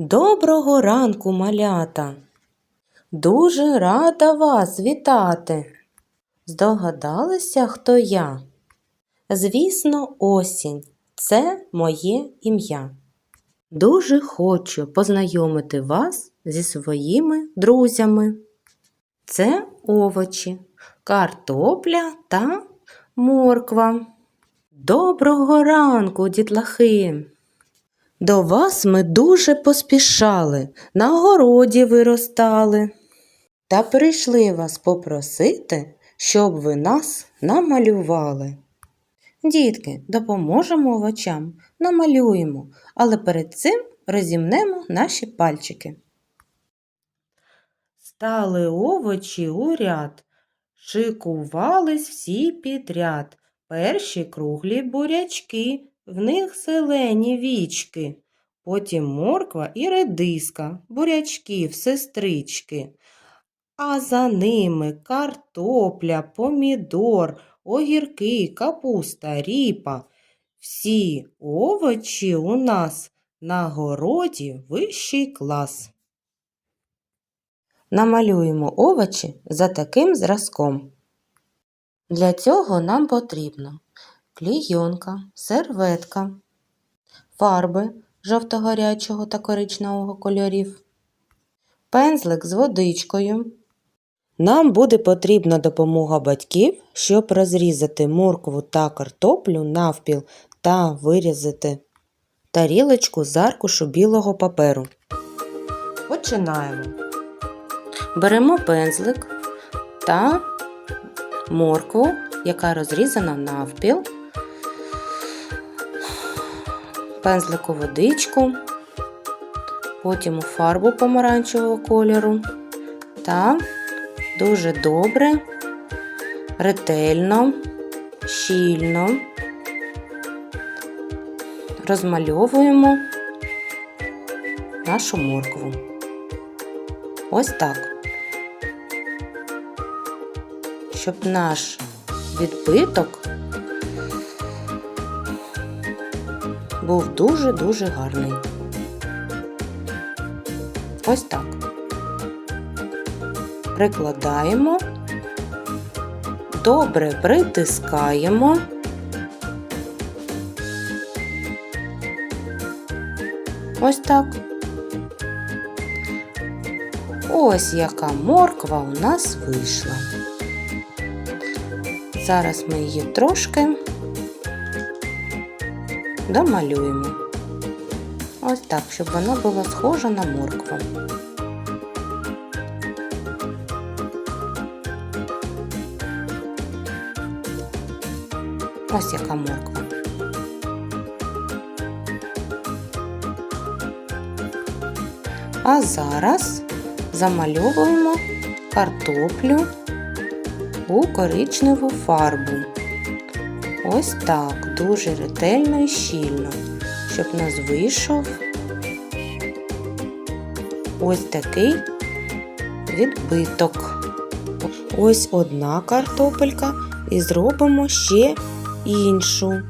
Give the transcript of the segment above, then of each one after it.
Доброго ранку, малята! Дуже рада вас вітати. Здогадалися, хто я? Звісно, осінь це моє ім'я. Дуже хочу познайомити вас зі своїми друзями. Це овочі, картопля та морква. Доброго ранку, дітлахи! До вас ми дуже поспішали, на городі виростали. Та прийшли вас попросити, щоб ви нас намалювали. Дітки, допоможемо овочам, намалюємо, але перед цим розімнемо наші пальчики. Стали овочі у ряд, шикувались всі підряд. Перші круглі бурячки, в них зелені вічки, потім морква і редиска, бурячків, сестрички. А за ними картопля, помідор, огірки, капуста, ріпа. Всі овочі у нас на городі вищий клас. Намалюємо овочі за таким зразком. Для цього нам потрібно клійонка, серветка, фарби жовто-гарячого та коричневого кольорів, пензлик з водичкою. Нам буде потрібна допомога батьків, щоб розрізати моркву та картоплю навпіл та вирізати тарілочку з аркушу білого паперу. Починаємо. Беремо пензлик та моркву, яка розрізана навпіл, пензлику водичку, потім у фарбу помаранчевого кольору та дуже добре, ретельно, щільно розмальовуємо нашу моркву. Ось так. Щоб наш відбиток був дуже-дуже гарний. Ось так. Прикладаємо, добре притискаємо. Ось так. Ось яка морква у нас вийшла. Зараз ми її трошки домалюємо. Ось так, щоб вона була схожа на моркву. Ось яка морква. А зараз замальовуємо картоплю у коричневу фарбу. Ось так, дуже ретельно і щільно, щоб у нас вийшов ось такий відбиток. Ось одна картопелька і зробимо ще іншу.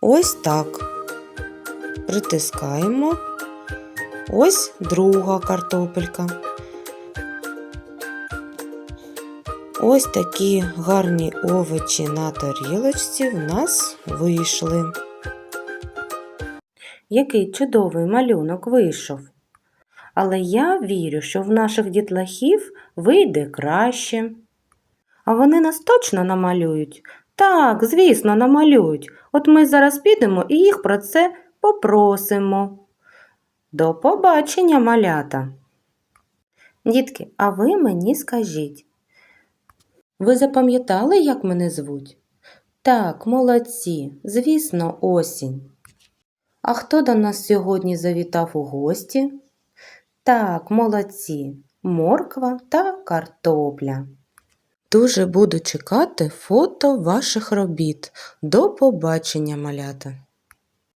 Ось так. Притискаємо. Ось друга картопелька. Ось такі гарні овочі на тарілочці в нас вийшли. Який чудовий малюнок вийшов. Але я вірю, що в наших дітлахів вийде краще. А вони нас точно намалюють? Так, звісно, намалюють. От ми зараз підемо і їх про це попросимо. До побачення, малята. Дітки, а ви мені скажіть. Ви запам'ятали, як мене звуть? Так, молодці, звісно, осінь. А хто до нас сьогодні завітав у гості? Так, молодці, морква та картопля. Дуже буду чекати фото ваших робіт. До побачення, малята!